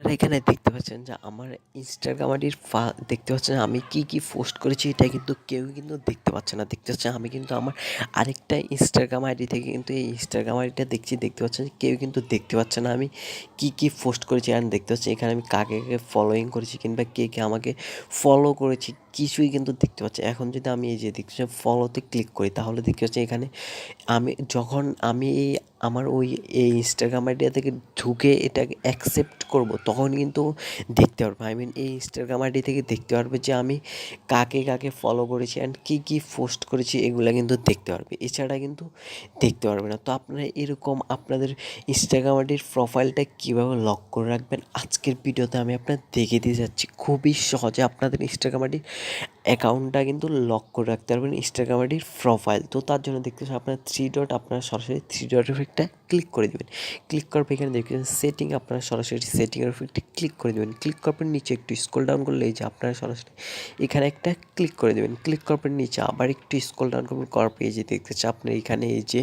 আপনারা এখানে দেখতে পাচ্ছেন যে আমার ইনস্টাগ্রাম আইডির দেখতে পাচ্ছেন আমি কি কি পোস্ট করেছি, এটা কিন্তু কেউ কিন্তু দেখতে পাচ্ছে না। দেখতে পাচ্ছেন আমি কিন্তু আমার আরেকটা ইনস্টাগ্রাম আইডি থেকে কিন্তু এই ইনস্টাগ্রাম আইডিটা দেখছি, দেখতে পাচ্ছেন কেউ কিন্তু দেখতে পাচ্ছে না আমি কি কি পোস্ট করেছি। আর দেখতে পাচ্ছি এখানে আমি কাকে কাকে ফলোয়িং করেছি কিংবা কে কে আমাকে ফলো করেছি, কিছুই কিন্তু দেখতে পাচ্ছি এখন যদি আমি এই যে দেখতে পাচ্ছি ফলোতে ক্লিক করি, তাহলে দেখতে পাচ্ছি এখানে আমি যখন আমি এই আমার ওই এই ইনস্টাগ্রাম আইডিয়া থেকে ঢুকে এটাকে অ্যাকসেপ্ট করব, তখন কিন্তু দেখতে পারবে। আই মিন এই ইনস্টাগ্রাম আইডি থেকে দেখতে পারবে যে আমি কাকে কাকে ফলো করেছি অ্যান্ড কী কী পোস্ট করেছি, এগুলো কিন্তু দেখতে পারবে। এছাড়া কিন্তু দেখতে পারবে না। তো আপনারা এরকম আপনাদের ইনস্টাগ্রাম আইডির প্রোফাইলটা কীভাবে লক করে রাখবেন, আজকের ভিডিওতে আমি আপনার দেখে দিয়ে যাচ্ছি। খুবই সহজে আপনাদের ইনস্টাগ্রাম আইডির অ্যাকাউন্টটা কিন্তু লক করে রাখতে পারবেন ইনস্টাগ্রাম আইডির প্রোফাইল তো তার জন্য দেখতে আপনার থ্রি ডট আপনারা সরাসরি থ্রি ডট এফেক্টটা ক্লিক করে দেবেন। ক্লিক করার পর এখানে দেখবেন সেটিং আপনারা সরাসরি সেটিংয়ের এফেক্টে ক্লিক করে দেবেন। ক্লিক করার পর নিচে একটু স্ক্রল ডাউন করলে এই যে আপনারা সরাসরি এখানে একটা ক্লিক করে দেবেন। ক্লিক করার পর নিচে আবার একটু স্ক্রল ডাউন করবেন, করার পর এই যে দেখতে পাচ্ছেন আপনার এখানে এই যে,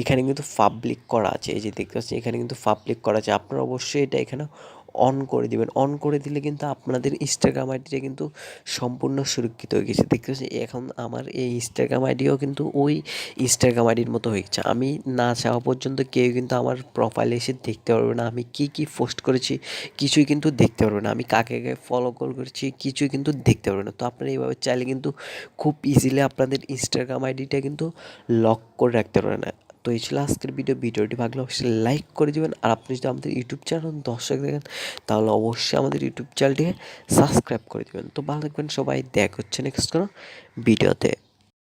এখানে কিন্তু পাবলিক করা আছে। এই যে দেখতে পাচ্ছেন এখানে কিন্তু পাবলিক করা আছে। আপনারা অবশ্যই এটা এখানে অন করে দিবেন। অন করে দিলে কিন্তু আপনাদের ইনস্টাগ্রাম আইডিটা কিন্তু সম্পূর্ণ সুরক্ষিত হয়ে গেছে। দেখতে পাচ্ছি এখন আমার এই ইনস্টাগ্রাম আইডিও কিন্তু ওই ইনস্টাগ্রাম আইডির মতো হয়ে গেছে। আমি না চাওয়া পর্যন্ত কেউ কিন্তু আমার প্রোফাইলে এসে দেখতে পারবে না। আমি কি কি পোস্ট করেছি কিছুই কিন্তু দেখতে পারবে না। আমি কাকে কাকে ফলো কল করেছি কিছুই কিন্তু দেখতে পারবে না। তো আপনারা এইভাবে চাইলে কিন্তু খুব ইজিলি আপনাদের ইনস্টাগ্রাম আইডিটা কিন্তু লক করে রাখতে পারবেন তো এই ছিল আজকের ভিডিও ভিডিওটি ভাগলে অবশ্যই লাইক করে দেবেন। আর আপনি যদি আমাদের ইউটিউব চ্যানেল দর্শক দেখেন, তাহলে অবশ্যই আমাদের ইউটিউব চ্যানেলটিকে সাবস্ক্রাইব করে দেবেন। তো ভালো থাকবেন সবাই। দেখ হচ্ছে নেক্সট কোনো ভিডিওতে